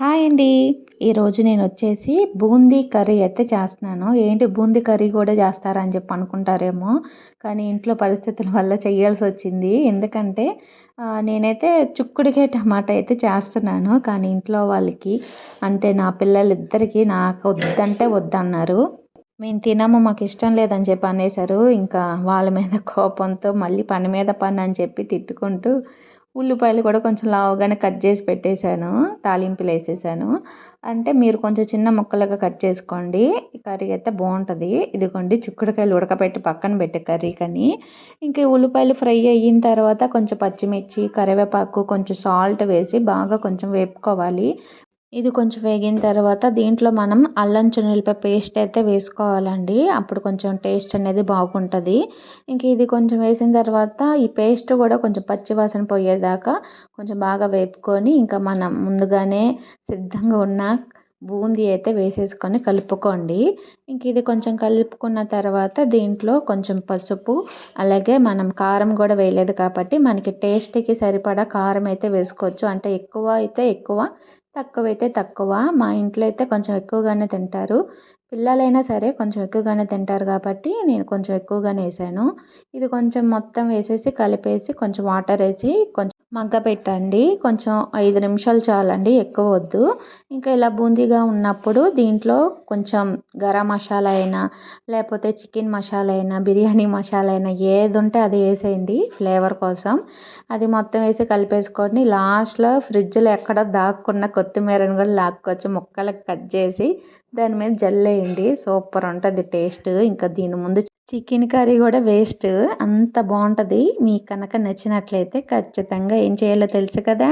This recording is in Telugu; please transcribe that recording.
హాయ్ అండి. ఈరోజు నేను వచ్చేసి బూందీ కర్రీ అయితే చేస్తున్నాను. ఏంటి బూందీ కర్రీ కూడా చేస్తారా అని చెప్పి అనుకుంటారేమో. కానీ ఇంట్లో పరిస్థితుల వల్ల చేయాల్సి వచ్చింది. ఎందుకంటే నేనైతే చుక్కుడికే టమాటా అయితే చేస్తున్నాను. కానీ ఇంట్లో వాళ్ళకి అంటే నా పిల్లలిద్దరికీ నాకు వద్దంటే వద్దన్నారు. మేము తినము మాకు ఇష్టం లేదని చెప్పి అనేసారు ఇంకా వాళ్ళ మీద కోపంతో మళ్ళీ పని మీద పని అని చెప్పి తిట్టుకుంటూ ఉల్లిపాయలు కూడా కొంచెం లావుగానే కట్ చేసి పెట్టేశాను. తాలింపులు వేసేసాను. అంటే మీరు కొంచెం చిన్న ముక్కలుగా కట్ చేసుకోండి. కర్రీ అయితే బాగుంటుంది. ఇదిగోండి చిక్కుడుకాయలు ఉడకబెట్టి పక్కన పెట్టే కర్రీ కానీ. ఇంక ఉల్లిపాయలు ఫ్రై అయిన తర్వాత కొంచెం పచ్చిమిర్చి కరివేపాకు కొంచెం సాల్ట్ వేసి బాగా కొంచెం వేపుకోవాలి. ఇది కొంచెం వేగిన తర్వాత దీంట్లో మనం అల్లం చున్నులపై పేస్ట్ అయితే వేసుకోవాలండి. అప్పుడు కొంచెం టేస్ట్ అనేది బాగుంటుంది. ఇంక ఇది కొంచెం వేసిన తర్వాత ఈ పేస్ట్ కూడా కొంచెం పచ్చివాసన పోయేదాకా కొంచెం బాగా వేపుకొని ఇంకా మనం ముందుగానే సిద్ధంగా ఉన్న బూందీ అయితే వేసేసుకొని కలుపుకోండి. ఇంక ఇది కొంచెం కలుపుకున్న తర్వాత దీంట్లో కొంచెం పసుపు అలాగే మనం కారం కూడా వేయలేదు కాబట్టి మనకి టేస్ట్కి సరిపడా కారం అయితే వేసుకోవచ్చు. అంటే ఎక్కువ అయితే ఎక్కువ తక్కువ అయితే తక్కువ. మా ఇంట్లో అయితే కొంచెం ఎక్కువగానే తింటారు. పిల్లలైనా సరే కొంచెం ఎక్కువగానే తింటారు కాబట్టి నేను కొంచెం ఎక్కువగానే వేసాను. ఇది కొంచెం మొత్తం వేసేసి కలిపేసి కొంచెం వాటర్ వేసి కొంచెం మగ్గ పెట్టండి కొంచెం ఐదు నిమిషాలు చాలండి ఎక్కువ వద్దు. ఇంకా ఇలా బూందీగా ఉన్నప్పుడు దీంట్లో కొంచెం గరం మసాలా అయినా లేకపోతే చికెన్ మసాలా అయినా బిర్యానీ మసాలా అయినా ఏది ఉంటే అది వేసేయండి ఫ్లేవర్ కోసం. అది మొత్తం వేసి కలిపేసుకొని లాస్ట్లో ఫ్రిడ్జ్లో ఎక్కడ దాక్కున్న కొత్తిమీరని కూడా లాక్కొచ్చి ముక్కలకు కట్ చేసి దాని మీద జల్లేయండి. సూపర్ ఉంటుంది టేస్ట్. ఇంకా దీని ముందు చికెన్ కర్రీ కూడా వేస్ట్. అంత బాగుంటుంది. మీకు కనుక నచ్చినట్లయితే ఖచ్చితంగా ఏం చేయాలో తెలుసు కదా.